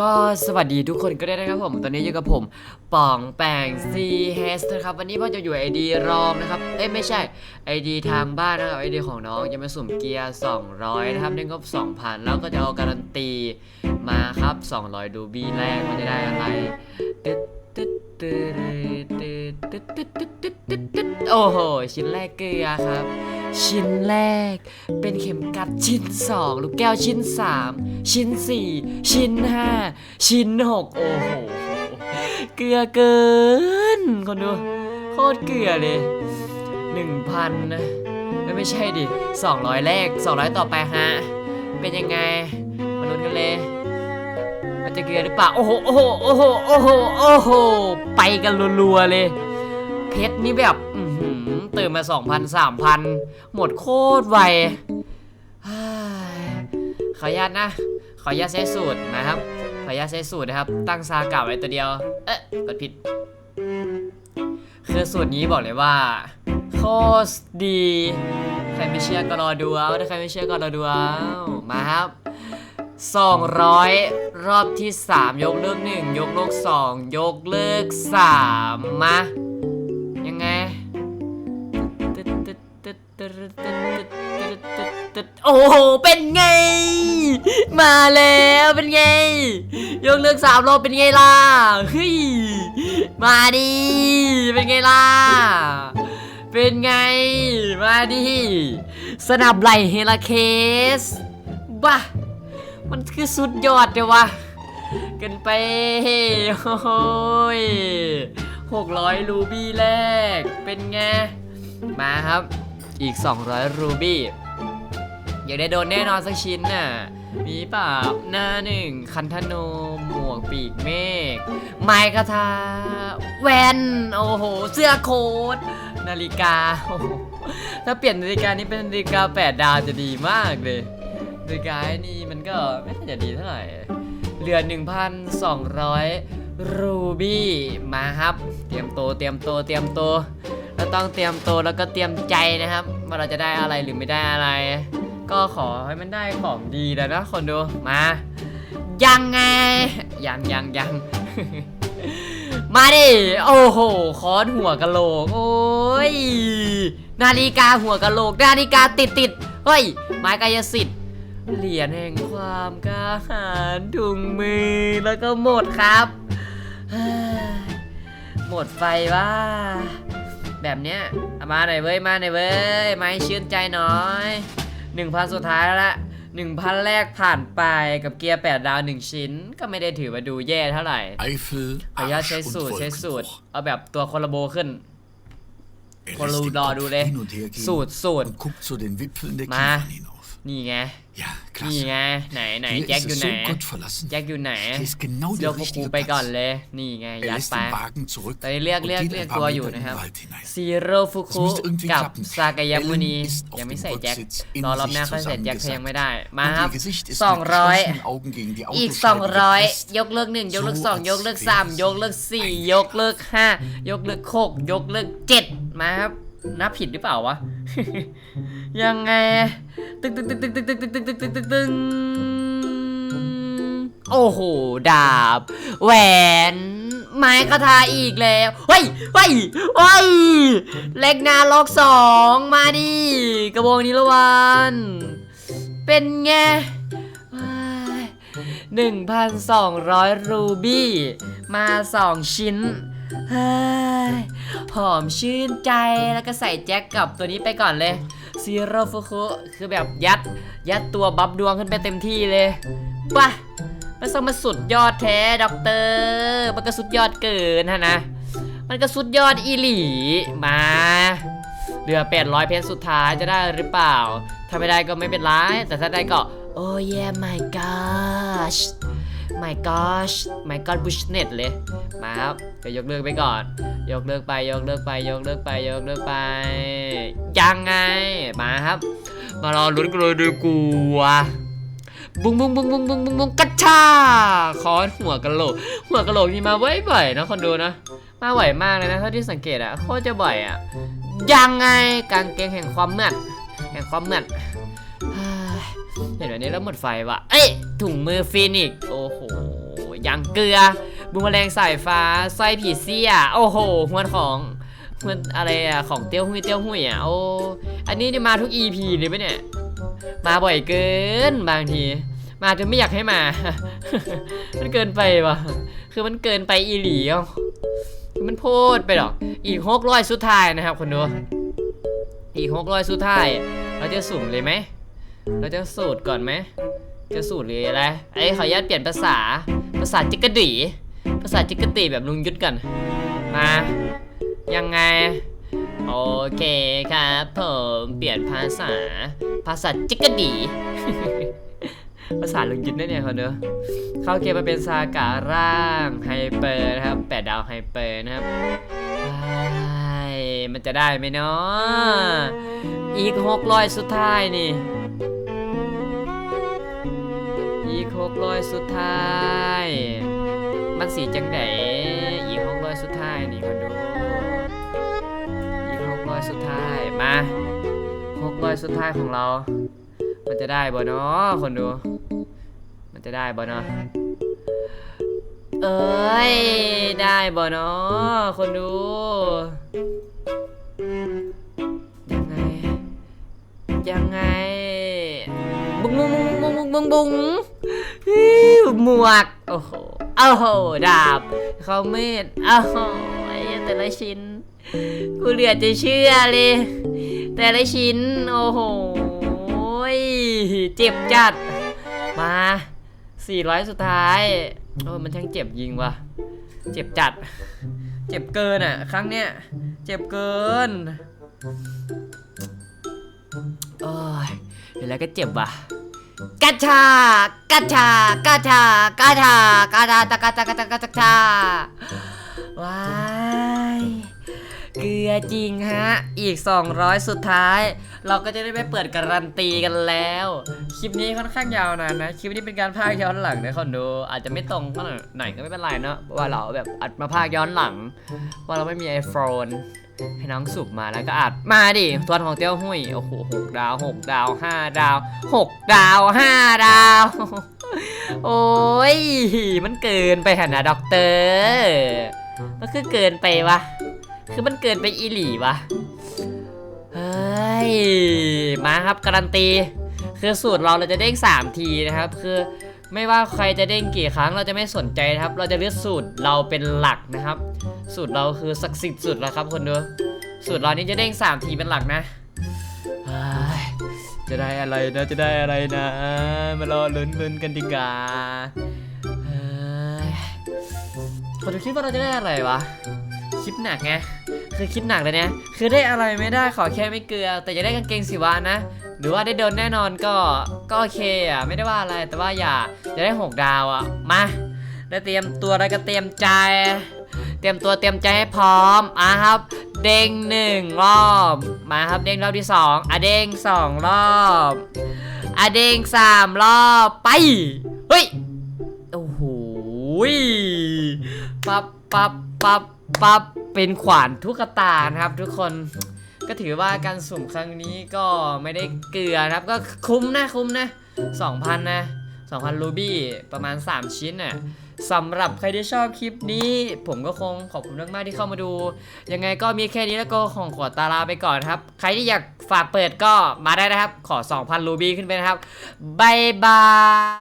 ก็สวัสดีทุกคนก็ได้นะครับผม ตอนนี้อยู่กับผมป่องแปงซีเฮสนะครับ วันนี้พ่อจะอยู่ไอดีรองนะครับ เอ้ยไม่ใช่ไอดีทางบ้านนะครับไอดีของน้องจะมาสุ่มเกียร์ 200 นะครับได้งบ 2,000 แล้วก็จะเอาการันตีมาครับ 200 ดูบีแรกมันจะได้อะไรตึ๊ดตึ๊ดตึ๊ดตึ๊ดตึ๊ดตึ๊ดตึ๊ดตึ๊ดโอ้โห ชิ้นแรกเกลือครับ ชิ้นแรก เป็นเข็มกัดชิ้น2ลูกแก้วชิ้น3ชิ้น4ชิ้น5ชิ้น6โอ้โห เกลือเกิน คนดูโคตรเกลือเลย1,000นะเอ้ยไม่ใช่ดิ200แรก200ต่อไปฮะ เป็นยังไงมาลุ้นกันเลยมันจะเกลือหรือเปล่า โอโหโอ้โหโอ้โหโอ้โหโอ้โหไปกันรัวๆเลย เพชรนี่แบบอือหือตื่นมา 2,000 3,000 หมดโคตรไวเขออนุญาตนะ ขออนุญาตใช้สูตรนะครับ ขออนุญาตใช้สูตรนะครับ ตั้งซากาไว้ตัวเดียว เอ๊ะกดผิด คือสูตรนี้บอกเลยว่าโคตรดี ใครไม่เชื่อก็รอดูเอาถ้าใครไม่เชื่อก็รอดูเอามาครับ200 รอบที่ 3 ยกเลิก1ยกเลิก2ยกเลิก3มา ยังไงโอ้โห เป็นไง มาแล้วเป็นไง ยกเลิกสามรอบเป็นไงล่ะเฮ้ยมาดิเป็นไงล่ะเป็นไง มาดิสนับไหลเฮลาเคสบ้ามันคือสุดยอดเลยววะกันไปโอ้ย หกร้อยรูบี้แรก เป็นไง มาครับ อีก 200 รูบี้อยากได้โดนแน่นอนสักชิ้นน่ะ มีเปล่าหน้าหนึ่ง คันธนูหมวกปีกเมฆ ไม้คาทา แว่น โอ้โห เสื้อโค้ทนาฬิกา ถ้าเปลี่ยนนาฬิกานี้เป็นนาฬิกา 8 ดาวจะดีมากเลย นาฬิกานี่มันก็ไม่ค่อยจะดีเท่าไหร่ เหลือ 1,200 รูบี้มาครับ เตรียมตัวเตรียมตัวเตรียมตัวเราต้องเตรียมตัวแล้วก็เตรียมใจนะครับ ว่าเราจะได้อะไรหรือไม่ได้อะไร ก็ขอให้มันได้ของดีแล้วนะคนดูมา ยังไง ยังยังยังมาดิโอ้โหคอนหัวกะโหลก โอ้ยนาฬิกาหัวกะโหลก นาฬิกาติดติดเฮ้ยไม้กายสิทธิ์เหรียญแห่งความกล้าหาญถุงมือแล้วก็หมดครับ หมดไฟว่าแบบเนี้ยเอามาหน่อยเว้ยมาหน่อยเว้ยมาให้ชื่นใจหน่อยหนึ่งพันสุดท้ายแล้วละหนึ่งพันแรกผ่านไปกับเกียร์แปดดาวหนึ่งชิ้น ก็ไม่ได้ถือว่าดูแย่เท่าไหร่ Eifel, ขออนุญาตใช้ Arsch สูตร und ใช้สูตร Wolkenbruch. เอาแบบตัวคนละโบขึ้น Er Voll lässt den da, Kopf du, ne? hin und her gehen สูตรสูตร und guckt zu den Wipfeln der Ma. Kiefern hinauf. นี่ไง Ja, นี่ klasse. ไง ไหนไหน Hier แจ็ค ist อยู่ es ไหน so gottverlassen. แจ็คอยู่ไหน Hier ist genau เลือก der พวกกู richtige ไปก่อน Platz. เลย นี่ไง Er ยัด lässt ไป den Wagen zurück ตอนนี้เรียก und เรียก geht เรียก ein ตัว paar อยู่ Meter in นะ den ครับ Wald hinein. ซีโร่ฟุ Es คุ müsste irgendwie กับ klappen. ซากายามุนี Ellen ist auf ยังไม่ dem ใส่แจ็ค Rücksitz in รอรอบ sich หน้าค่อยใส่แจ็คเขายังไม่ได้ มา Und ครับ ihr Gesicht ist สอง mit ร้อย geschlossenen Augen gegen die อีก Autoscheibe 200 gepresst. ยกเลิก1ยกเลิก So 2ยกเลิก als 3ยกเลิก4ยกเลิก5ยกเลิก6ยกเลิก7มาครับ นับผิดหรือเปล่าวะ ยังไง ตึกตึกตึกตึกตึกตึกตึกตึกตึกตึกตึกตึกโอ้โห ดาบ แหวน ไม้คาทาอีกแล้วเฮ้ยเฮ้ยเฮ้ยเล็กนาล็อกสองมาดิกระบองนิรวันเป็นไง1,200รูบี้ มา2ชิ้น เฮ้ยหอมชื่นใจแล้วก็ใส่แจ็คกับตัวนี้ไปก่อนเลยซีโรฟุคุคือแบบยัด ยัดตัวบัฟดวงขึ้นไปเต็มที่เลยปะมันต้องมาสุดยอดแท้ด็อกเตอร์มันก็สุดยอดเกินฮะนะ มันก็สุดยอดอีหลีมาเหลือ 800 เพชรสุดท้ายจะได้หรือเปล่า ถ้าไม่ได้ก็ไม่เป็นไร แต่ถ้าได้ก็ โอ้ yeah my gosh my gosh my god bushnet เลย มาครับก็ยกเลิกไปก่อน ยกเลิกไป ยกเลิกไป ยกเลิกไป ยกเลิกไป ยังไง มาครับ มารอลุ้นกันเลยดีกว่าบุ้งบุ้งบุ้งบุ้งบุ้งบุ้งบุ้งกัชชาคอนหัวกะโหลก หัวกะโหลกนี่มาบ่อยๆนะคนดูนะ มาบ่อยมากเลยนะเท่าที่สังเกตอะโคตรจะบ่อยอะยังไงกางเกงแห่งความเมือนแห่งความเมือน เห็นแบบนี้แล้วหมดไฟว่ะ เอ้ยถุงมือฟีนิกโอ้โหยังเกลือบูมแมลงสายฟ้าสร้อยผีเสี้ย โอ้โหหวนของหวนอะไรอะของเตี้ยวหุยเตี้ยวหุยอะโอ้อันนี้นี่มาทุก EP เลยปะเนี่ย มาบ่อยเกินบางทีมาจนไม่อยากให้มา มันเกินไปวะคือมันเกินไปอีหลีอะคือมันโพดไปหรอก อีกหกร้อยสุดท้ายนะครับคนดู อีกหกร้อยสุดท้าย เราจะสุ่มเลยไหม เราจะสูตรก่อนไหม จะสูตรเลยออะไรไอ้ยขออนุญาตเปลี่ยนภาษา ภาษาจิกกะดี ภาษาจิกกะตีแบบลุงยุทธกัน มา ยังไง โอเคครับผมเปลี่ยนภาษา ภาษาจิกกะดี ภาษาลุงยุทธเนี่ยเขาเนอะเข้าเกมมาเป็นซาการ่างไฮเปอร์นะครับแปดดาวไฮเปอร์นะครับว้มันจะได้ไหมเนาะอีกหกร้อยสุดท้ายนี่ กหกร้อยสุดท้าย มันสีจังไดอีกหกร้อยสุดท้ายนี่คนดู อีกหกร้อยสุดท้าย มาหกร้อยสุดท้ายของเรา มันจะได้บ่เนาะคนดู มันจะได้บ่เนาะเอ้ย ได้บ่เนาะคนดูยังไงยังไงบุ้งบุ้งบุ้งบุ้งบุ้งบุ้ง หมวก โอ้โหโอ้โห ดาบเขาเมดโอ้โหแต่ละชิ้น กูเหลือจะเชื่อเลย แต่ละชิ้น โอ้โหยเจ็บจัด มา 400 สุดท้าย โอ้มันช่างเจ็บยิงว่ะ เจ็บจัด เจ็บเกินอะ ครั้งเนี้ย เจ็บเกินโอ้ยเดี๋ยวแล้วก็เจ็บว่ะ กัชชากัชชากัชชากัชชากัชชาตะกะตะกะตะกะตะกว้ายเกลือจริงฮะ อีก 200 สุดท้าย เราก็จะได้ไปเปิดการันตีกันแล้ว คลิปนี้ค่อนข้างยาวนานนะ คลิปนี้เป็นการพากย้อนหลังนะคนดู อาจจะไม่ตรงเท่าไหร่ก็ไม่เป็นไรเนาะเพราะว่าเราแบบอัดมาพากย์ย้อนหลัง ว่าเราไม่มี iPhone ให้น้องสุบมาแล้วก็อัดมาดิตัวของเตี้ยวหุยโอ้โหหกดาวหกดาวห้าดาวหกดาวห้าดาว โอ้ยมันเกินไปหนนะด็อกเตอร์มันคือเกินไปวะคือมันเกินไปอีหลี่วะเฮ้ยมาครับการันตี คือสูตรเราเราจะเด้ง3ทีนะครับ คือ ไม่ว่าใครจะเด้งกี่ครั้งเราจะไม่สนใจนะครับ เราจะเลือกสูตรเราเป็นหลักนะครับ สูตรเราคือศักดิ์สิทธิ์สุดแล้วครับคนดูสูตรเรานี่จะเด้ง3ทีเป็นหลักนะจะได้อะไรนะจะได้อะไรนะ มารอลุ้นๆกันดีกว่าเฮ้ยคนดูคิดว่าเราจะได้อะไรวะ คิดหนักไง คือคิดหนักเลยเนี่ยคือได้อะไรไม่ได้ขอแค่ไม่เกลือ แต่จะได้กางเกงสีวานะ หรือว่าได้โดนแน่นอนก็ ก็โอเคอะ ไม่ได้ว่าอะไร แต่ว่าอย่าจะได้หกดาวอะ มา ได้เตรียมตัวแล้วก็เตรียมใจ เตรียมตัวเตรียมใจให้พร้อม อะครับ เด้งหนึ่งรอบ มาครับ เด้งรอบที่สองอะเด้งสองรอบอะเด้งสามรอบ ไป เฮ้ย โอ้โหปับปับปับปับ เป็นขวานทุกตานะครับ ทุกคนก็ถือว่าการสุ่มครั้งนี้ก็ไม่ได้เกลือนะครับ ก็คุ้มนะคุ้มนะ 2,000 นะ 2,000 รูบี้ประมาณ 3 ชิ้นน่ะสำหรับใครที่ชอบคลิปนี้ ผมก็คงขอบคุณมากๆที่เข้ามาดู ยังไงก็มีแค่นี้แล้วก็ของขอตาลาไปก่อนครับ ใครที่อยากฝากเปิดก็มาได้นะครับ ขอ 2,000 รูบี้ขึ้นไปนะครับบายบาย